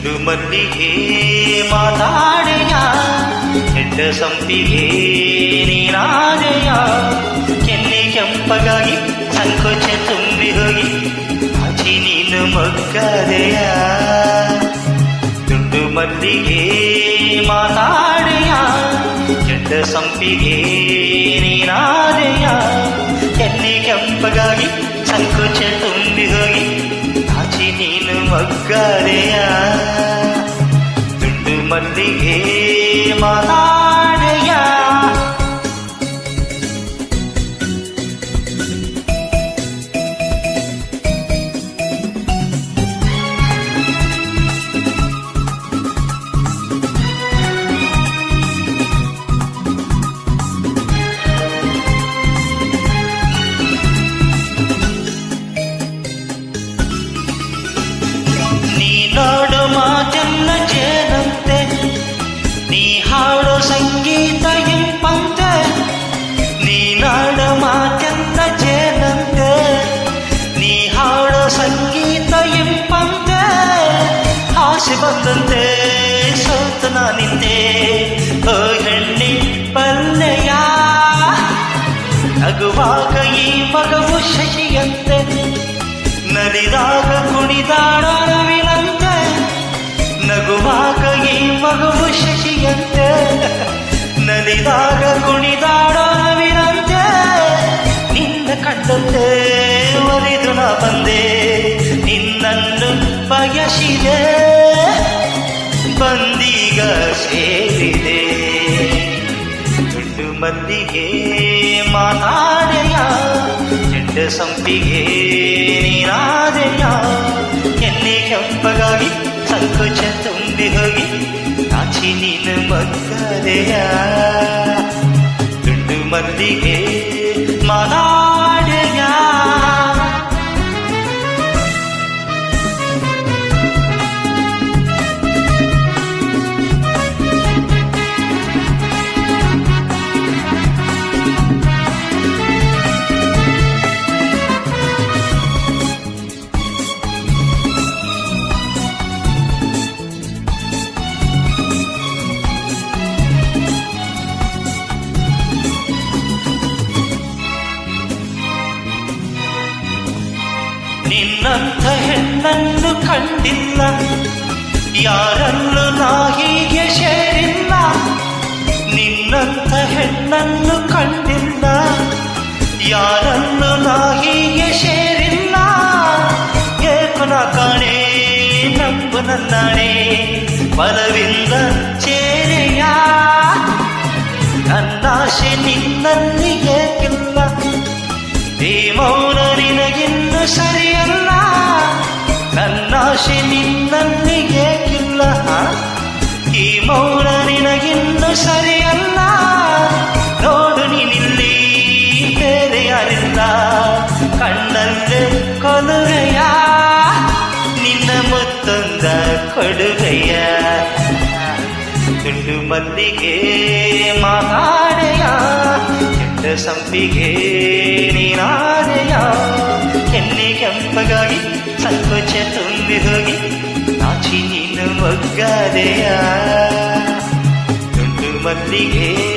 ಮಲ್ಲಿಗೆ ಮಾತಾಡೆಯ ಕೆಟ್ಟ ಸಂಪಿಗೆ ನೀನಾದೆಯ ಕೆನ್ನೆ ಕೆಂಪಗಾಗಿ ಸಂಕೋಚ ತುಂಬಿ ಹೋಗಿ ಆಚಿ ನೀನು ಮಗ್ಗದೆಯ ದುಡ್ಡು ಮಲ್ಲಿಗೆ ಮಾತಾಡೆಯ ಕೆಟ್ಟ ಸಂಪಿಗೆ ನೀನಾದೆಯ ಕೆನ್ನೆ ಕೆಂಪಗಾಗಿ ಸಂಕೋಚ ತುಂಬಿ ಹೋಗಿ ಆಚಿ ನೀನು ಮಗ್ಗದೆಯ ದುಡ್ಡು ಮಲ್ಲಿಗೆ ಮಾತಾಡೆಯ ಬಂದಂತೆ ಸೋತು ನಾನಿದ್ದೆ ಓ ಪಲ್ಲೆಯ, ನಗುವಾಗ ಈ ಮಗವು ಶಶಿಯಂತೆ. ನಲಿದಾಗ ಕುಣಿದಾಡ ರವಿನಂತೆ ನಗುವಾಗ ಈ ಮಗವು ಶಶಿಯಂತೆ. ನಲಿದಾಗ ಕುಣಿದಾಡ ರವಿನಂತೆ ನಿನ್ನ ಕಂಡಂತೆ ಒಲಿದು ನಾ ಬಂದೆ, ನಿನ್ನನ್ನು ಬಯಸಿದೆ. ಬಂದೀಗ ಸೇರಿದೆ ದುಡ್ಡು ಮದ್ದಿಗೆ ಮಾತಾಡೆಯ ಕೆಟ್ಟ ಸಂಪಿಗೆ ನೀನಾದೆಯ ಎನ್ನೆ ಕೆಂಪಗಾಗಿ ಸಂಕೋಚ ತುಂಬಿ ಹೋಗಿ ನಾಚಿ ನೀನು ಮಕ್ಕದೆಯ ದುಡ್ಡು ಮದ್ದಿಗೆ ಮಾತಾಡೆಯ ನಿನ್ನಂಥ ಹೆಣ್ಣನ್ನು ಕಂಡಿಲ್ಲ ಯಾರಲ್ಲೂ ನಾ ಹೀಗೆ ಸೇರಿಲ್ಲ ನಿನ್ನಂಥ ಹೆಣ್ಣನ್ನು ಕಂಡಿಲ್ಲ ಯಾರಲ್ಲೂ ನಾ ಹೀಗೆ ಸೇರಿಲ್ಲ ಏಕು ನಾ ಕಾಣೆ ನಂಬು ನನ್ನಾಣೆ ಬಲವಿಂದ ಸೇರೆಯ ನನ್ನಾಶೆ ನಿನ್ನಲ್ಲಿ ಏಕಿಲ್ಲ ಈ ಮೌನ ನಿನಗಿನ್ನು ಸರಿಯಲ್ಲ. ನನ್ನಾಶೆ ನಿನ್ನಲ್ಲಿ ಏಕಿಲ್ಲ. ಈ ಮೌನ ನಿನಗಿನ್ನು ಸರಿಯಲ್ಲ. ನೋಡು ನೀನಿಲ್ಲಿ ಬೇರೆ ಕಣ್ಣಲ್ಲೇ ಕೊಲುವೆಯ ನಿನ್ನ ಮತ್ತೊಂದ ಕೊಡುಗೆಯ. ದುಡ್ಡು ಮಲ್ಲಿಗೆ ಮಾತಾಡೆಯ ಕೆಟ್ಟ ಸಂಪಿಗೆ ನೀನಾದೆಯ மல்லிகையா துண்டு மல்லிகை